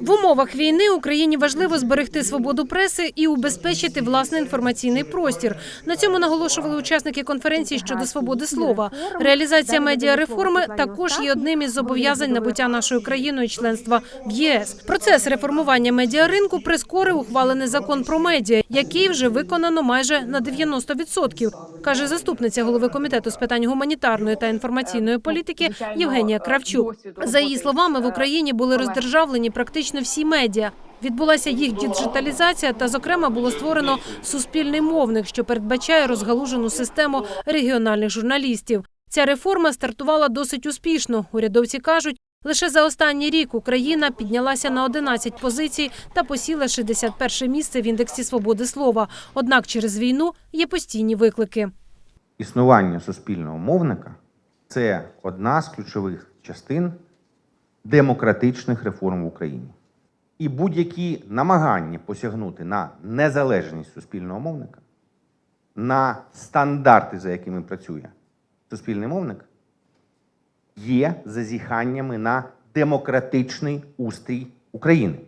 В умовах війни Україні важливо зберегти свободу преси і убезпечити власний інформаційний простір. На цьому наголошували учасники конференції щодо свободи слова. Реалізація медіареформи також є одним із зобов'язань набуття нашою країною членства в ЄС. Процес реформування медіаринку прискорив ухвалений закон про медіа, який вже виконано майже на 90%, каже заступниця голови комітету з питань гуманітарної та інформаційної політики Євгенія Кравчук. За її словами, в Україні були роздержавлені практично всі медіа. Відбулася їх діджиталізація, та, зокрема, було створено суспільний мовник, що передбачає розгалужену систему регіональних журналістів. Ця реформа стартувала досить успішно. Урядовці кажуть, лише за останній рік Україна піднялася на 11 позицій та посіла 61 місце в індексі свободи слова. Однак через війну є постійні виклики. Існування суспільного мовника це одна з ключових частин демократичних реформ в Україні. І будь-які намагання посягнути на незалежність суспільного мовника, на стандарти, за якими працює суспільний мовник, є зазіханнями на демократичний устрій України.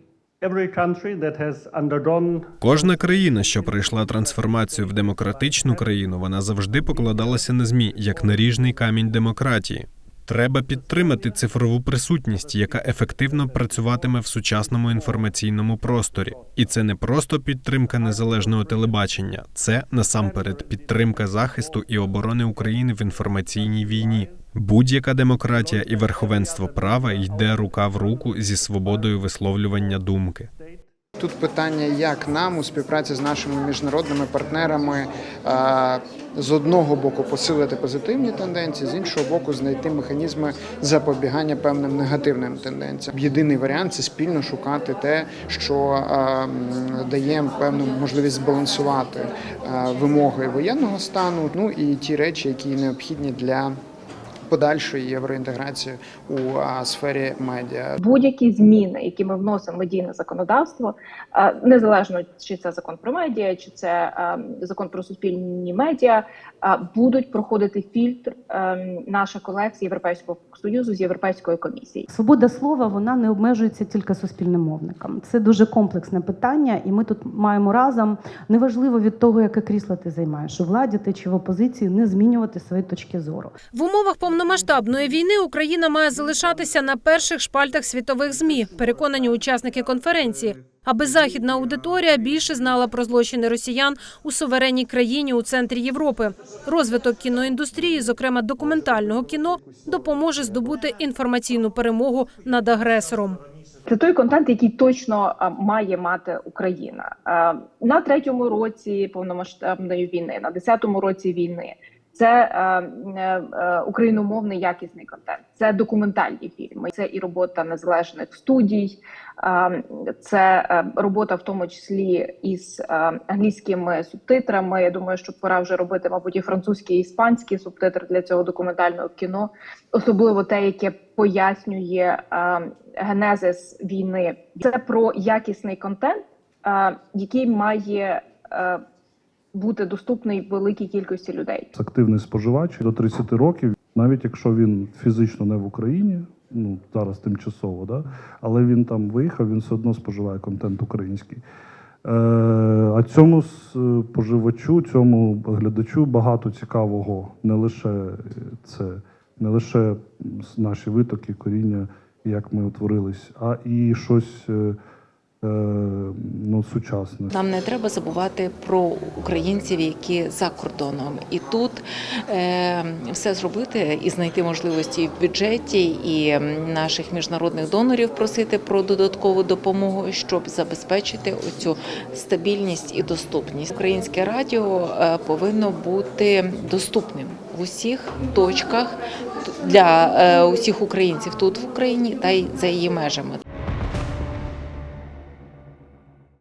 Кожна країна, що пройшла трансформацію в демократичну країну, вона завжди покладалася на змі як наріжний камінь демократії. Треба підтримати цифрову присутність, яка ефективно працюватиме в сучасному інформаційному просторі. І це не просто підтримка незалежного телебачення, це насамперед підтримка захисту і оборони України в інформаційній війні. Будь-яка демократія і верховенство права йде рука в руку зі свободою висловлювання думки. Тут питання, як нам у співпраці з нашими міжнародними партнерами е, з одного боку посилити позитивні тенденції, з іншого боку, знайти механізми запобігання певним негативним тенденціям. Єдиний варіант це спільно шукати те, що е, дає певну можливість збалансувати е, вимоги воєнного стану, ну і ті речі, які необхідні для подальшої євроінтеграції у сфері медіа. будь-які зміни, які ми вносимо в медійне законодавство, незалежно чи це закон про медіа, чи це закон про суспільні медіа, будуть проходити фільтр наших колег з Європейського союзу з Європейської комісії. Свобода слова вона не обмежується тільки суспільним мовником. Це дуже комплексне питання, і ми тут маємо разом неважливо від того, яке крісло ти займаєш у владі ти чи в опозиції, не змінювати свої точки зору. В умовах повномасштабної війни Україна має залишатися на перших шпальтах світових змі. Переконані учасники конференції. Аби західна аудиторія більше знала про злочини росіян у суверенній країні у центрі Європи. Розвиток кіноіндустрії, зокрема документального кіно, допоможе здобути інформаційну перемогу над агресором. Це той контент, який точно має мати Україна на третьому році повномасштабної війни, на десятому році війни. Це е, е, е, україномовний якісний контент, це документальні фільми, це і робота незалежних студій, це робота в тому числі із англійськими субтитрами. Я думаю, що пора вже робити, мабуть, і французький, і іспанський субтитр для цього документального кіно, особливо те, яке пояснює генезис війни. Це про якісний контент, який має бути доступний великій кількості людей. активний споживач до 30 років, навіть якщо він фізично не в Україні, ну зараз тимчасово, да, але він там виїхав, він все одно споживає контент український. Е, а цьому споживачу, цьому глядачу багато цікавого, не лише це, не лише наші витоки, коріння, як ми утворились, а і щось е, е, ну, сучасне. Нам не треба забувати про українців, які за кордоном, і тут е, все зробити і знайти можливості в бюджеті, і наших міжнародних донорів просити про додаткову допомогу, щоб забезпечити оцю стабільність і доступність. Українське радіо е, повинно бути доступним в усіх точках для е, усіх українців тут в Україні та й за її межами.